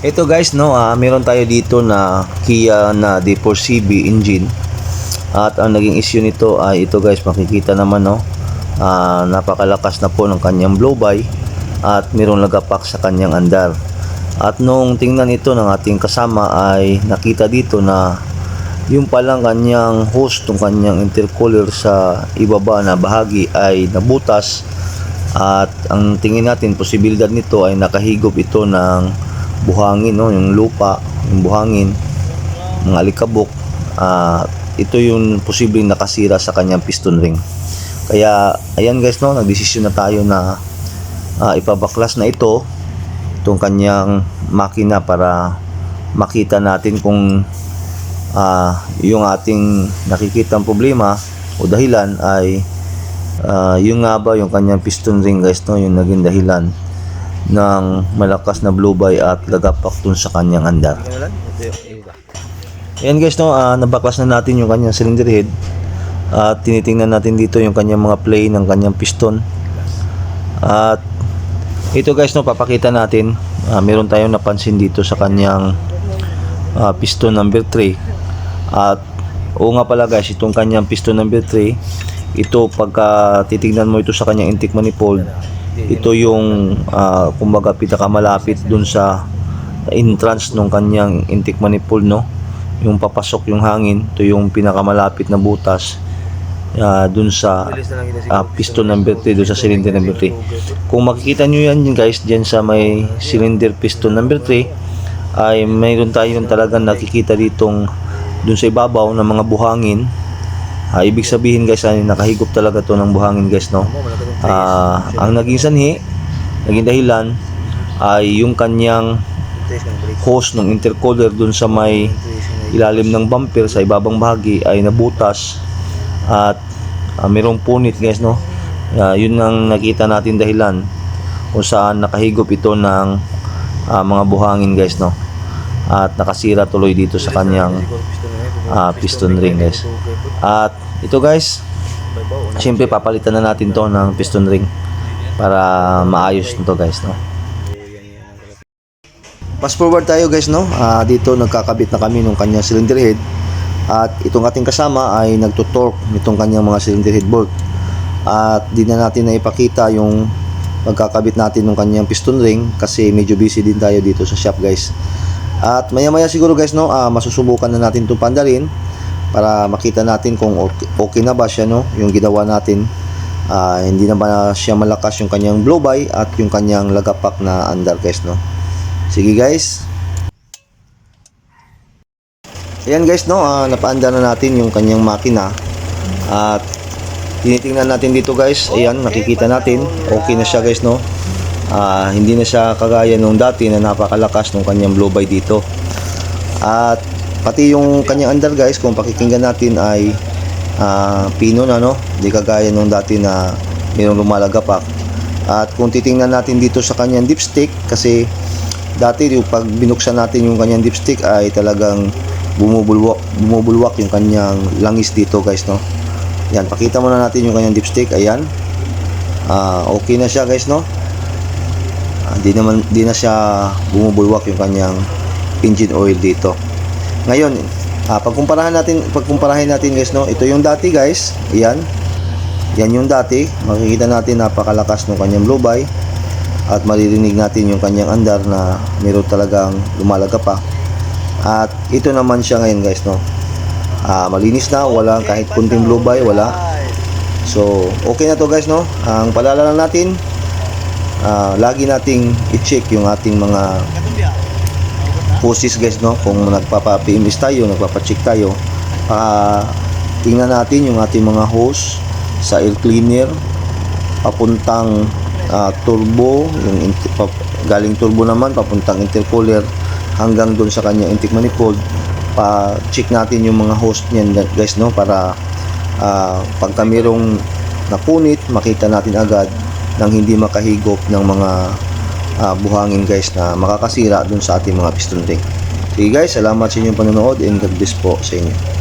Ito guys, no, ah, meron tayo dito na Kia na D4CB engine. At ang naging issue nito ay ito guys, makikita naman no. ah, napakalakas na po ng kanyang blow by at mayroong lagapak sa kanyang andar. At nung tingnan ito ng ating kasama ay nakita dito na yung palang kanyang hose, ng kanyang intercooler sa ibaba na bahagi ay nabutas at ang tingin natin posibilidad nito ay nakahigop ito ng buhangin no? Yung lupa yung buhangin mga alikabok. At ito yung posibleng nakasira sa kanyang piston ring. Kaya ayan guys no? Nagdesisyon na tayo na ah, ipabaklas na ito itong kanyang makina para makita natin kung ah, yung ating nakikitang problema o dahilan ay ah, yung nga ba yung kanyang piston ring guys no? Yung naging dahilan ng malakas na blue by at lagapak dun sa kanyang andar. Ayan guys no, ah, nabaklas na natin yung kanyang cylinder head at tinitingnan natin dito yung kanyang mga play ng kanyang piston. At ito guys no, papakita natin ah, meron tayong napansin dito sa kanyang ah, piston number 3 at oo nga pala guys itong kanyang piston number 3 ito pagka titingnan mo ito sa kanyang intake manifold ito yung ah, kumbaga pinakamalapit dun sa entrance ng kanyang intake manifold no? Yung papasok yung hangin ito yung pinakamalapit na butas ah, dun sa ah, piston number 3 dun sa cylinder number 3 kung makikita nyo yan guys dyan sa may cylinder piston number 3 ay mayroon tayong talagang nakikita ditong dun sa ibabaw ng mga buhangin Ah, ibig sabihin guys ay nakahigop talaga to ng buhangin guys no? Ah, ang naging sanhi naging dahilan ay yung kanyang hose ng intercooler dun sa may ilalim ng bumper sa ibabang bahagi ay nabutas. At ah, mayroong punit guys no? Ah, yun ang nakita natin dahilan kung saan nakahigop ito ng ah, mga buhangin guys no? At nakasira tuloy dito sa kanyang ah, piston ring guys at ito guys Siyempre papalitan na natin to ng piston ring para maayos nito guys no. Fast forward tayo guys no. Ah, dito nagkakabit na kami ng kanyang cylinder head at itong ating kasama ay nagtutorque nitong kanyang mga cylinder head bolt. At di na natin na ipakita yung pagkakabit natin ng kanyang piston ring kasi medyo busy din tayo dito sa shop guys. At maya maya siguro guys no, ah, masusubukan na natin itong pandalin para makita natin kung okay, okay na ba siya no yung ginawa natin. Ah, hindi na ba siya malakas yung kanyang blow by at yung kanyang lagapak na andar guys no. Sige guys. Ayan guys no ah, napaandar na natin yung kanyang makina. At tinitingnan natin dito guys. Ayan nakikita natin. Okay na siya guys no Ah, hindi na siya kagaya nung dati na napakalakas ng kanyang blow by dito. At pati yung kanyang andar guys kung pakikinggan natin ay ah, pino na no? Di kagaya nung dati na mayroong lumalagapak. At kung titingnan natin dito sa kanyang dipstick kasi dati yung pag binuksan natin yung kanyang dipstick ay talagang bumubulwak bumubulwak yung kanyang langis dito guys no? Yan pakita muna natin yung kanyang dipstick. Ayan. Ah, okay na siya guys no Ah, di naman di na siya bumubulwak yung kanyang engine oil dito ngayon Ah, pagkumparahan natin, pagkumparahin natin guys, no, ito yung dati guys, yan. Yan yung dati, makikita natin napakalakas ng kanyang by at maririnig natin yung kanyang andar na meron talagang lumalaga pa. At ito naman siya ngayon guys, no. Ah, malinis na, wala kahit kunting by, wala. So, okay na to guys, no. Ang paalala lang natin, ah, lagi nating i-check yung ating mga hoses guys no? Kung nagpapa-PMS tayo nagpapa-check tayo. Ah tingnan natin yung ating mga hose sa air cleaner. Papuntang ah, turbo yung galing turbo naman papuntang intercooler hanggang doon sa kanyang intake manifold. Pa check natin yung mga hose niyan guys no? Para ah, pagka mayroong napunit makita natin agad nang hindi makahigop ng mga ah, buhangin guys na makakasira dun sa ating mga piston ring. Sige guys, salamat sa inyong panonood and God bless po sa inyo.